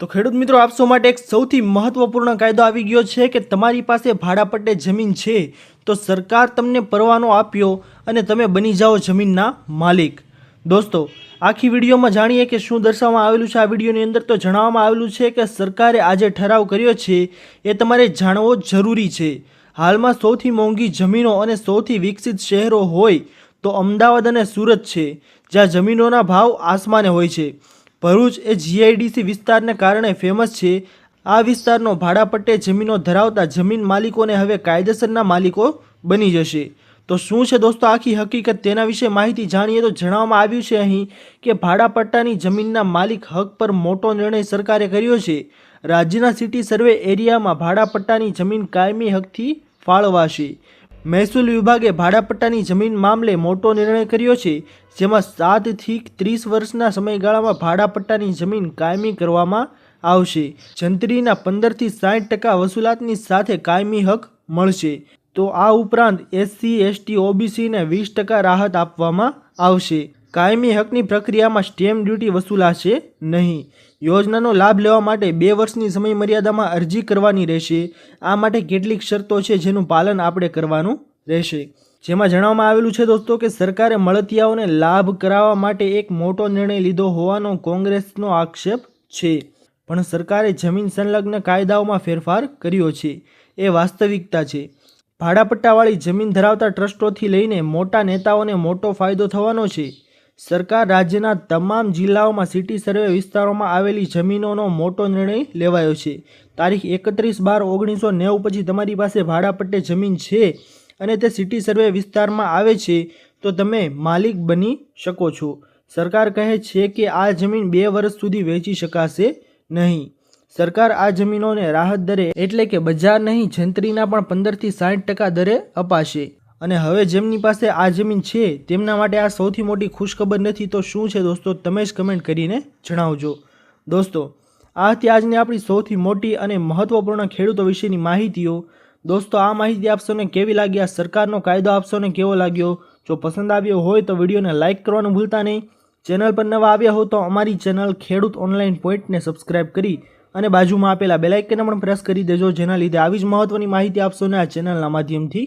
તો ખેડૂત મિત્રો આપસો માટે એક સૌથી મહત્વપૂર્ણ કાયદો આવી ગયો છે કે તમારી પાસે ભાડાપટ્ટે જમીન છે, તો સરકાર તમને પરવાનો આપ્યો અને તમે બની જાઓ જમીનના માલિક. દોસ્તો, આખી વિડીયોમાં જાણીએ કે શું દર્શાવવામાં આવેલું છે? આ વિડીયોની અંદર તો જણાવવામાં આવેલું છે કે સરકારે આજે ઠરાવ કર્યો છે, એ તમારે જાણવો જરૂરી છે. હાલમાં સૌથી મોંઘી જમીનો અને સૌથી વિકસિત શહેરો હોય તો અમદાવાદ અને સુરત છે, જ્યાં જમીનોના ભાવ આસમાને હોય છે. ભરૂચ એ જીઆઈડીસી વિસ્તારને કારણે ફેમસ છે. આ વિસ્તારનો ભાડાપટ્ટે જમીનો ધરાવતા જમીન માલિકોને હવે કાયદેસરના માલિકો બની જશે. તો શું છે દોસ્તો આખી હકીકત? તેના વિશે માહિતી જાણીએ તો જણાવવામાં આવ્યું છે અહીં કે ભાડાપટ્ટાની જમીનના માલિક હક પર મોટો નિર્ણય સરકારે કર્યો છે. રાજ્યના સિટી સર્વે એરિયામાં ભાડાપટ્ટાની જમીન કાયમી હકથી ફાળવાશે. મહેસૂલ વિભાગે ભાડાપટ્ટાની જમીન મામલે મોટો નિર્ણય કર્યો છે, જેમાં સાતથી ત્રીસ વર્ષના સમયગાળામાં ભાડાપટ્ટાની જમીન કાયમી કરવામાં આવશે. જંત્રીના પંદરથી સાઠ ટકા વસૂલાતની સાથે કાયમી હક મળશે. તો આ ઉપરાંત એસસી, એસટી ઓબીસીને વીસ ટકા રાહત આપવામાં આવશે. કાયમી હકની પ્રક્રિયામાં સ્ટેમ્પ ડ્યુટી વસૂલાશે નહીં. યોજનાનો લાભ લેવા માટે બે વર્ષની સમયમર્યાદામાં અરજી કરવાની રહેશે. આ માટે કેટલીક શરતો છે જેનું પાલન આપણે કરવાનું રહેશે. જેમાં જણાવવામાં આવેલું છે દોસ્તો કે સરકારે મળતિયાઓને લાભ કરાવવા માટે એક મોટો નિર્ણય લીધો હોવાનો કોંગ્રેસનો આક્ષેપ છે. પણ સરકારે જમીન સંલગ્ન કાયદાઓમાં ફેરફાર કર્યો છે. એ વાસ્તવિકતા છે. ભાડાપટ્ટાવાળી જમીન ધરાવતા ટ્રસ્ટોથી લઈને મોટા નેતાઓને મોટો ફાયદો થવાનો છે. સરકાર રાજ્યના તમામ જિલ્લાઓમાં સિટી સર્વે વિસ્તારોમાં આવેલી જમીનોનો મોટો નિર્ણય લેવાયો છે. તારીખ એકત્રીસ બાર ઓગણીસો નેવું પછી તમારી પાસે ભાડાપટ્ટે જમીન છે અને તે સિટી સર્વે વિસ્તારમાં આવે છે, તો તમે માલિક બની શકો છો. સરકાર કહે છે કે આ જમીન બે વર્ષ સુધી વેચી શકાશે નહીં. સરકાર આ જમીનોને રાહત દરે એટલે કે બજાર નહીં જંત્રીના પણ પંદરથી સાઠ ટકા દરે અપાશે. અને હવે જેમની પાસે આ જમીન છે, તેમના માટે આ સૌથી મોટી ખુશખબર નથી તો શું છે દોસ્તો? તમે જ કમેન્ટ કરીને જણાવજો. દોસ્તો, આ હતી આજની આપણી સૌથી મોટી અને મહત્વપૂર્ણ ખેડૂતો વિશેની માહિતીઓ. દોસ્તો, આ માહિતી આપશોને કેવી લાગી? આ સરકારનો કાયદો આપશોને કેવો લાગ્યો? જો પસંદ આવ્યો હોય તો વિડીયોને લાઇક કરવાનું ભૂલતા નહીં. ચેનલ પર નવા આવ્યા હો તો અમારી ચેનલ ખેડૂત ઓનલાઈન પોઈન્ટને સબસ્ક્રાઇબ કરી અને બાજુમાં આપેલા બેલાઇકનને પણ પ્રેસ કરી દેજો, જેના લીધે આવી જ મહત્ત્વની માહિતી આપશોને આ ચેનલના માધ્યમથી